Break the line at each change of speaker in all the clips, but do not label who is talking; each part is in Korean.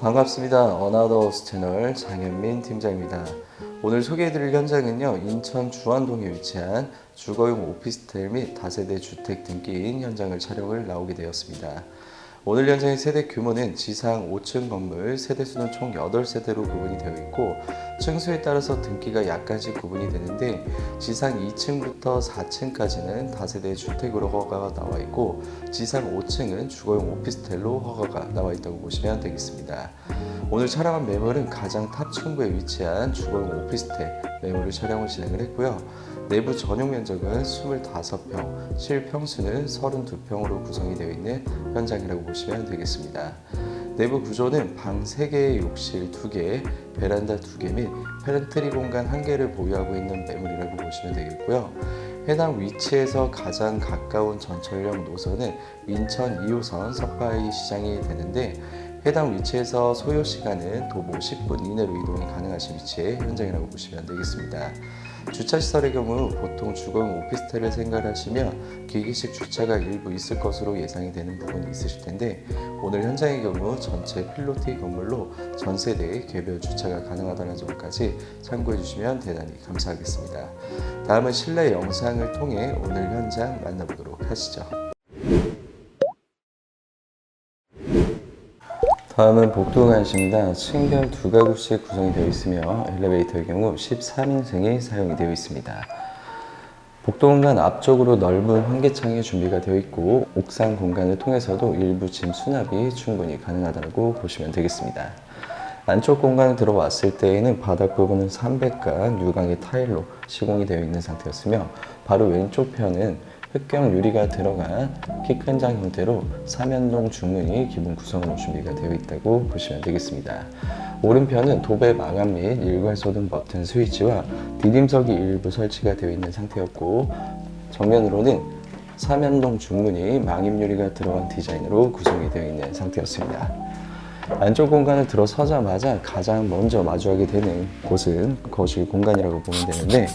반갑습니다. 어나더스 채널 장현민 팀장입니다. 오늘 소개해드릴 현장은요, 인천 주안동에 위치한 주거용 오피스텔 및 다세대 주택 등기인 현장을 촬영을 나오게 되었습니다. 오늘 현장의 세대 규모는 지상 5층 건물 세대 수는 총 8세대로 구분이 되어 있고 층수에 따라서 등기가 약간씩 구분이 되는데 지상 2층부터 4층까지는 다세대 주택으로 허가가 나와 있고 지상 5층은 주거용 오피스텔로 허가가 나와 있다고 보시면 되겠습니다. 오늘 촬영한 매물은 가장 탑 층부에 위치한 주거용 오피스텔 매물을 촬영을 진행을 했고요. 내부 전용 면적은 25평, 실평수는 32평으로 구성이 되어 있는 현장이라고 보시면 되겠습니다. 내부 구조는 방 3개의 욕실 2개, 베란다 2개 및 페렌트리 공간 1개를 보유하고 있는 매물이라고 보시면 되겠고요. 해당 위치에서 가장 가까운 전철역 노선은 인천 2호선 석바위 시장이 되는데 해당 위치에서 소요 시간은 도보 10분 이내로 이동이 가능하신 위치의 현장이라고 보시면 되겠습니다. 주차 시설의 경우 보통 주거용 오피스텔을 생각하시면 기기식 주차가 일부 있을 것으로 예상이 되는 부분이 있으실 텐데 오늘 현장의 경우 전체 필로티 건물로 전 세대의 개별 주차가 가능하다는 점까지 참고해 주시면 대단히 감사하겠습니다. 다음은 실내 영상을 통해 오늘 현장 만나보도록 하시죠. 다음은 복도간입니다. 층별 두 가구씩 구성이 되어 있으며 엘리베이터의 경우 13인승이 사용이 되어 있습니다. 복도 공간 앞쪽으로 넓은 환기창이 준비가 되어 있고 옥상 공간을 통해서도 일부 짐 수납이 충분히 가능하다고 보시면 되겠습니다. 안쪽 공간에 들어왔을 때에는 바닥 부분은 300간 유광의 타일로 시공이 되어 있는 상태였으며 바로 왼쪽 편은 흑경 유리가 들어간 키 큰 장 형태로 삼연동 중문이 기본 구성으로 준비가 되어 있다고 보시면 되겠습니다. 오른편은 도배 마감 및 일괄 소등 버튼 스위치와 디딤석이 일부 설치가 되어 있는 상태였고 정면으로는 삼연동 중문이 망임 유리가 들어간 디자인으로 구성이 되어 있는 상태였습니다. 안쪽 공간을 들어서자마자 가장 먼저 마주하게 되는 곳은 거실 공간이라고 보면 되는데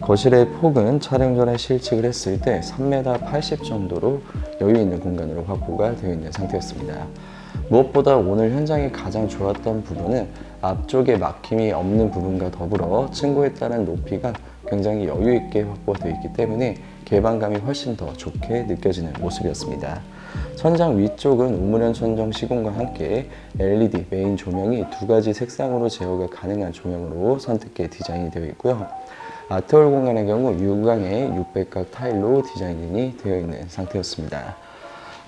거실의 폭은 촬영 전에 실측을 했을 때 3m 80 정도로 여유 있는 공간으로 확보가 되어 있는 상태였습니다. 무엇보다 오늘 현장이 가장 좋았던 부분은 앞쪽에 막힘이 없는 부분과 더불어 층고에 따른 높이가 굉장히 여유 있게 확보가 되어 있기 때문에 개방감이 훨씬 더 좋게 느껴지는 모습이었습니다. 천장 위쪽은 우물형 천정 시공과 함께 LED 메인 조명이 두 가지 색상으로 제어가 가능한 조명으로 선택해 디자인이 되어 있고요. 아트홀 공간의 경우 유광의 600각 타일로 디자인이 되어 있는 상태였습니다.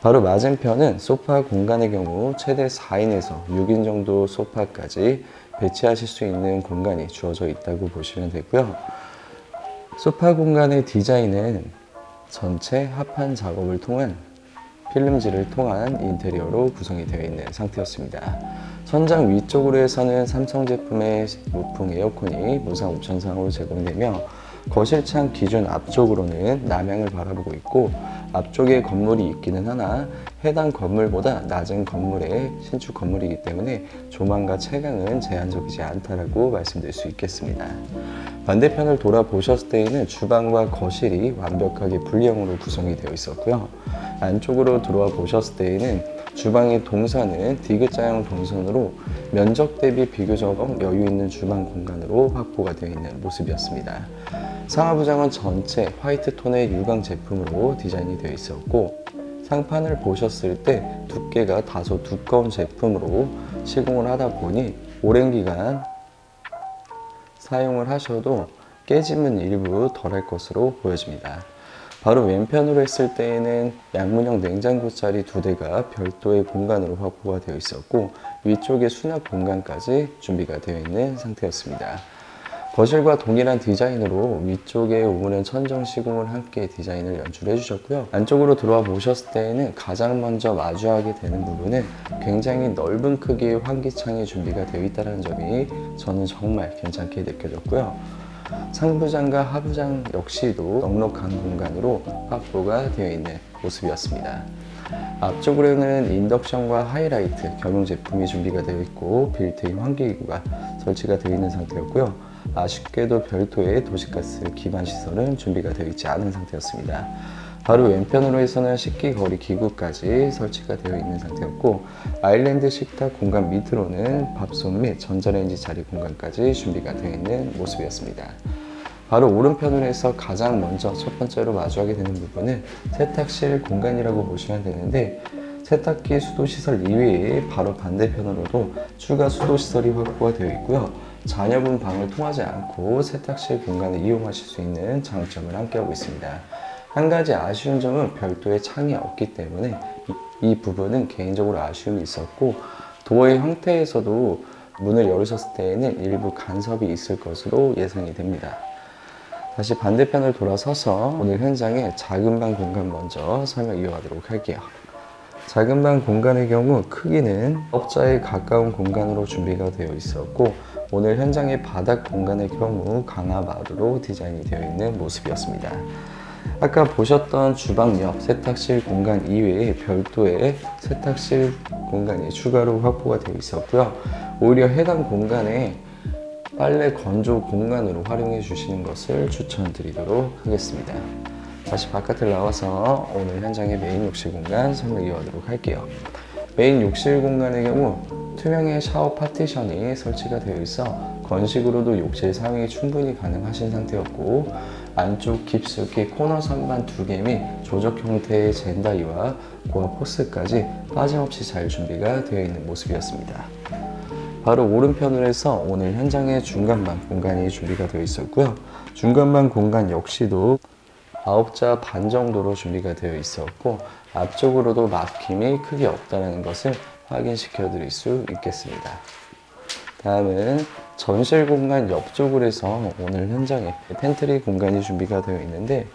바로 맞은편은 소파 공간의 경우 최대 4인에서 6인 정도 소파까지 배치하실 수 있는 공간이 주어져 있다고 보시면 되고요. 소파 공간의 디자인은 전체 합판 작업을 통한 필름지를 통한 인테리어로 구성이 되어 있는 상태였습니다. 천장 위쪽으로 해서는 삼성 제품의 무풍 에어컨이 무상 옵션상으로 제공되며 거실창 기준 앞쪽으로는 남향을 바라보고 있고 앞쪽에 건물이 있기는 하나 해당 건물보다 낮은 건물의 신축 건물이기 때문에 조망과 채광은 제한적이지 않다라고 말씀드릴 수 있겠습니다. 반대편을 돌아보셨을 때에는 주방과 거실이 완벽하게 분리형으로 구성이 되어 있었고요. 안쪽으로 들어와 보셨을 때에는 주방의 동선은 디귿자형 동선으로 면적 대비 비교적 여유 있는 주방 공간으로 확보가 되어 있는 모습이었습니다. 상하부장은 전체 화이트 톤의 유광 제품으로 디자인이 되어 있었고 상판을 보셨을 때 두께가 다소 두꺼운 제품으로 시공을 하다 보니 오랜 기간 사용을 하셔도 깨짐은 일부 덜할 것으로 보여집니다. 바로 왼편으로 했을 때에는 양문형 냉장고 자리 두 대가 별도의 공간으로 확보가 되어 있었고 위쪽에 수납 공간까지 준비가 되어 있는 상태였습니다. 거실과 동일한 디자인으로 위쪽에 우물은 천정 시공을 함께 디자인을 연출해 주셨고요. 안쪽으로 들어와 보셨을 때에는 가장 먼저 마주하게 되는 부분은 굉장히 넓은 크기의 환기창이 준비가 되어 있다는 점이 저는 정말 괜찮게 느껴졌고요. 상부장과 하부장 역시도 넉넉한 공간으로 확보가 되어 있는 모습이었습니다. 앞쪽으로는 인덕션과 하이라이트 겸용 제품이 준비가 되어 있고 빌트인 환기기구가 설치가 되어 있는 상태였고요. 아쉽게도 별도의 도시가스 기반 시설은 준비가 되어 있지 않은 상태였습니다. 바로 왼편으로 해서는 식기 거리 기구까지 설치가 되어 있는 상태였고 아일랜드 식탁 공간 밑으로는 밥솥 및 전자레인지 자리 공간까지 준비가 되어 있는 모습이었습니다. 바로 오른편으로 해서 가장 먼저 첫 번째로 마주하게 되는 부분은 세탁실 공간이라고 보시면 되는데 세탁기 수도시설 이외에 바로 반대편으로도 추가 수도시설이 확보가 되어 있고요. 자녀분 방을 통하지 않고 세탁실 공간을 이용하실 수 있는 장점을 함께하고 있습니다. 한 가지 아쉬운 점은 별도의 창이 없기 때문에 이, 이 부분은 개인적으로 아쉬움이 있었고 도어의 형태에서도 문을 열으셨을 때에는 일부 간섭이 있을 것으로 예상이 됩니다. 다시 반대편을 돌아서서 오늘 현장의 작은 방 공간 먼저 설명 이어가도록 할게요. 작은 방 공간의 경우 크기는 업자에 가까운 공간으로 준비가 되어 있었고 오늘 현장의 바닥 공간의 경우 강화마루로 디자인이 되어 있는 모습이었습니다. 아까 보셨던 주방 옆 세탁실 공간 이외에 별도의 세탁실 공간이 추가로 확보가 되어 있었고요. 오히려 해당 공간에 빨래 건조 공간으로 활용해 주시는 것을 추천드리도록 하겠습니다. 다시 바깥을 나와서 오늘 현장의 메인 욕실 공간 설명 이어가도록 할게요. 메인 욕실 공간의 경우 투명의 샤워 파티션이 설치가 되어 있어 건식으로도 욕실 사용이 충분히 가능하신 상태였고 안쪽 깊숙이 코너 선반 두 개 및 조적 형태의 젠다이와 고압 호스까지 빠짐없이 잘 준비가 되어 있는 모습이었습니다. 바로 오른편으로 해서 오늘 현장의 중간방 공간이 준비가 되어 있었고요. 중간방 공간 역시도 9자 반 정도로 준비가 되어 있었고 앞쪽으로도 막힘이 크게 없다는 것을 확인시켜 드릴 수 있겠습니다. 다음은 전실 공간 옆쪽으로 해서 오늘 현장에 팬트리 공간이 준비가 되어 있는데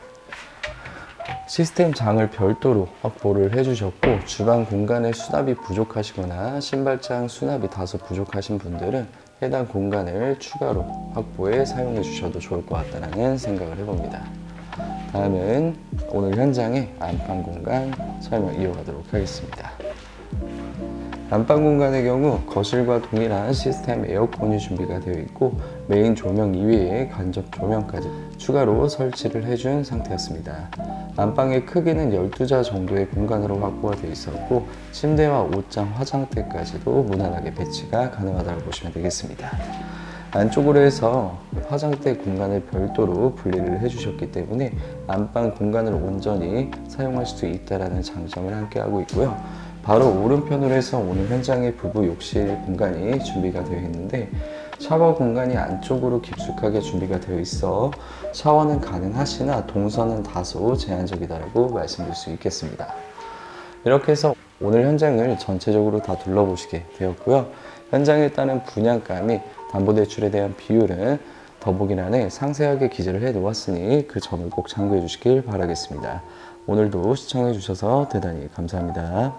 시스템 장을 별도로 확보를 해주셨고 주방 공간에 수납이 부족하시거나 신발장 수납이 다소 부족하신 분들은 해당 공간을 추가로 확보해 사용해 주셔도 좋을 것 같다는 생각을 해봅니다. 다음은 오늘 현장의 안방 공간 설명 이어가도록 하겠습니다. 안방 공간의 경우 거실과 동일한 시스템 에어컨이 준비가 되어 있고 메인 조명 이외에 간접 조명까지 추가로 설치를 해준 상태였습니다. 안방의 크기는 12자 정도의 공간으로 확보가 되어 있었고 침대와 옷장, 화장대까지도 무난하게 배치가 가능하다고 보시면 되겠습니다. 안쪽으로 해서 화장대 공간을 별도로 분리를 해주셨기 때문에 안방 공간을 온전히 사용할 수 있다는 장점을 함께하고 있고요. 바로 오른편으로 해서 오늘 현장의 부부 욕실 공간이 준비가 되어 있는데 샤워 공간이 안쪽으로 깊숙하게 준비가 되어 있어 샤워는 가능하시나 동선은 다소 제한적이다라고 말씀드릴 수 있겠습니다. 이렇게 해서 오늘 현장을 전체적으로 다 둘러보시게 되었고요. 현장에 따른 분양가 및 담보대출에 대한 비율은 더보기란에 상세하게 기재를 해 놓았으니 그 점을 꼭 참고해 주시길 바라겠습니다. 오늘도 시청해 주셔서 대단히 감사합니다.